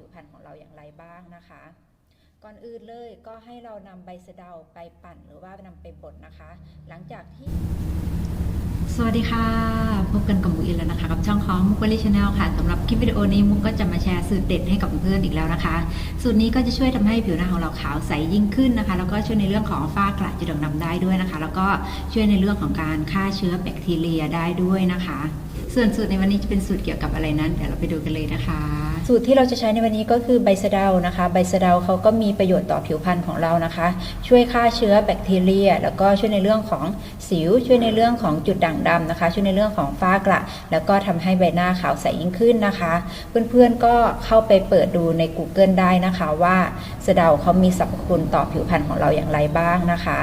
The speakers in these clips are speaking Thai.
ผิวพรรณของเราอย่างไรบ้างนะคะ ก่อนอื่นเลยก็ให้เรานำใบสะเดาไปปั่นหรือว่านำไปบดนะคะ หลังจากที่ สวัสดีค่ะ พบกันกับมุกอีกแล้วนะคะ กับช่องของมุกวลีชาแนลค่ะสำหรับคลิปวิดีโอนี้มุกก็จะมาแชร์สูตรเด็ดให้กับเพื่อนๆอีกแล้วนะคะ สูตรนี้ก็จะช่วยทำให้ผิวหน้าของเราขาวใสยิ่งขึ้นนะคะ แล้วก็ช่วยในเรื่องของฝ้ากระจุดด่างดำได้ด้วยนะคะ แล้วก็ช่วยในเรื่องของการฆ่าเชื้อแบคทีเรียได้ด้วยนะคะส่วนสูตรในวันนี้จะเป็นสูตรเกี่ยวกับอะไรนั้นเดี๋ยวเราไปดูกันเลยนะคะ สูตรที่เราจะใช้ในวันนี้ก็คือใบสะเดานะคะ ใบสะเดาเขาก็มีประโยชน์ต่อผิวพรรณของเรานะคะ ช่วยฆ่าเชื้อแบคทีเรีย แล้วก็ช่วยในเรื่องของสิว ช่วยในเรื่องของจุดด่างดำนะคะ ช่วยในเรื่องของฝ้ากระแล้วก็ทำให้ใบหน้าขาวใสยิ่งขึ้นนะคะ เพื่อนๆก็เข้าไปเปิดดูใน Google ได้นะคะว่าสะเดาเขามีสรรพคุณต่อผิวพรรณของเราอย่างไรบ้างนะคะ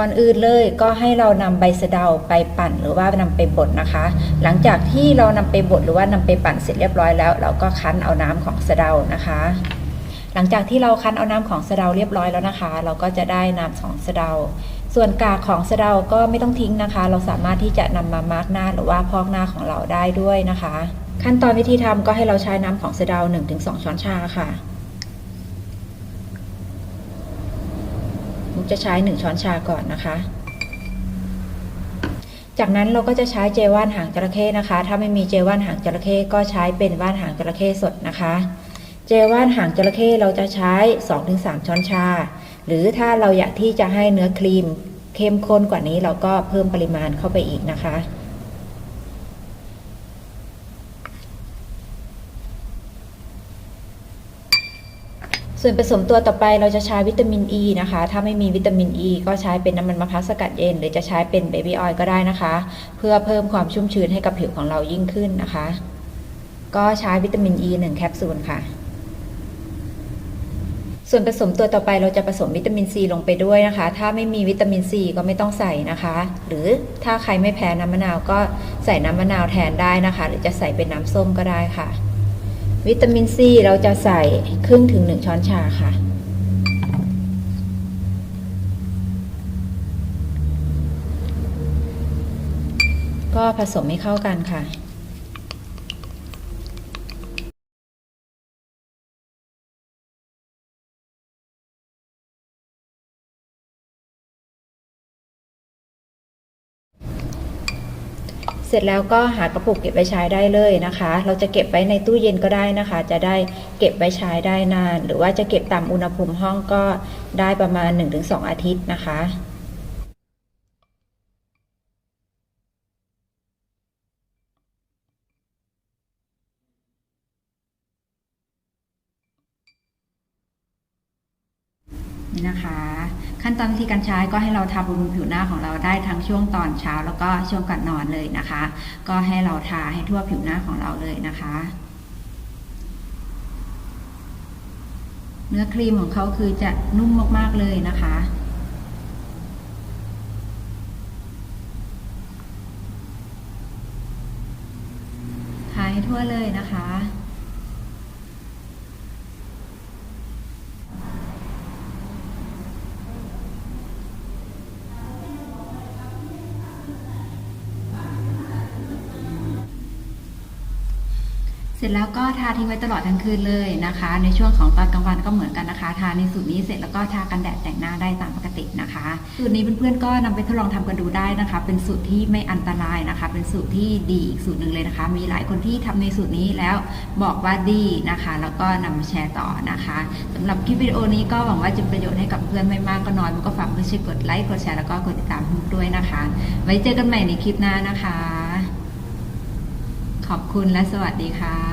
ก่อนอื่นเลยก็ให้เรานำใบสะเดาไปปั่นหรือว่านำไปบดนะคะ หลังจากที่เรานำไปบดหรือว่านำไปปั่นเสร็จเรียบร้อยแล้ว เราก็คั้นเอาน้ำของสะเดานะคะ หลังจากที่เราคั้นเอาน้ำของสะเดาเรียบร้อยแล้วนะคะ เราก็จะได้น้ำของสะเดา ส่วนกากของสะเดาก็ไม่ต้องทิ้งนะคะ เราสามารถที่จะนำมามาร์กหน้าหรือว่าพอกหน้าของเราได้ด้วยนะคะ ขั้นตอนวิธีทำก็ให้เราใช้น้ำของสะเดา 1-2 ช้อนชาค่ะ มุกจะใช้ 1 ช้อนชาก่อนนะคะ จากนั้นเราก็จะใช้เจว่านหางจระเข้นะคะ ถ้าไม่มีเจว่านหางจระเข้ก็ใช้เป็นว่านหางจระเข้สดนะคะ เจว่านหางจระเข้เราจะใช้ 2-3 ช้อนชา หรือถ้าเราอยากที่จะให้เนื้อครีมเข้มข้นกว่านี้เราก็เพิ่มปริมาณเข้าไปอีกนะคะ ส่วนผสมตัวต่อไปเราจะใช้วิตามินอ e ีนะคะ ถ้าไม่มีวิตามินอ e ีก็ใช้เป็นน้ำมันมะพร้าวสกัดเย็น หรือจะใช้เป็นเบบี้ออยล์ก็ได้นะคะ เพื่อเพิ่มความชุ่มชื้นให้กับผิวของเรายิ่งขึ้นนะคะ ก็ใช้วิตามินอ e ี1แคปซูลค่ะ ส่วนผสมตัวต่อไปเราจะผสมวิตามินซีลงไปด้วยนะคะ ถ้าไม่มีวิตามินซีก็ไม่ต้องใส่นะคะ หรือถ้าใครไม่แพ้น้ำมะนาวก็ใส่น้ำมะนาวแทนได้นะคะ หรือจะใส่เป็นน้ำส้มก็ได้ค่ะ วิตามินซีเราจะใส่ครึ่งถึงหนึ่งช้อนชาค่ะ ก็ผสมให้เข้ากันค่ะ เสร็จแล้วก็หากระปุกเก็บไว้ใช้ได้เลยนะคะ เราจะเก็บไว้ในตู้เย็นก็ได้นะคะ จะได้เก็บไว้ใช้ได้นาน หรือว่าจะเก็บตามอุณหภูมิห้องก็ได้ประมาณ 1-2 อาทิตย์นะคะ นี่นะคะ ขั้นตอนวิธีการใช้ก็ให้เราทาบำรุงผิวหน้าของเราได้ทั้งช่วงตอนเช้า แล้วก็ช่วงก่อนนอนเลยนะคะ ก็ให้เราทาให้ทั่วผิวหน้าของเราเลยนะคะ เนื้อครีมของเขาคือจะนุ่มมากๆเลยนะคะทาให้ทั่วเลยนะคะ เสร็จแล้วก็ทาทิ้งไว้ตลอดทั้งคืนเลยนะคะ ในช่วงของตอนกลางวันก็เหมือนกันนะคะ ทาในสูตรนี้เสร็จแล้วก็ทากันแดดแต่งหน้าได้ตามปกตินะคะสูตรนี้เพื่อนๆก็นำไปทดลองทำกันดูได้นะคะ เป็นสูตรที่ไม่อันตรายนะคะ เป็นสูตรที่ดีอีกสูตรหนึ่งเลยนะคะ มีหลายคนที่ทำในสูตรนี้แล้วบอกว่าดีนะคะ แล้วก็นำมาแชร์ต่อนะคะสำหรับคลิปวิดีโอนี้ก็หวังว่าจะประโยชน์ให้กับเพื่อนไม่มากก็น้อยมันก็ฝากเพื่อนช่วยกดไลค์กดแชร์แล้วก็กดติดตามด้วยนะคะ ไว้เจอกันใหม่ในคลิปหน้านะคะ ขอบคุณและสวัสดีค่ะ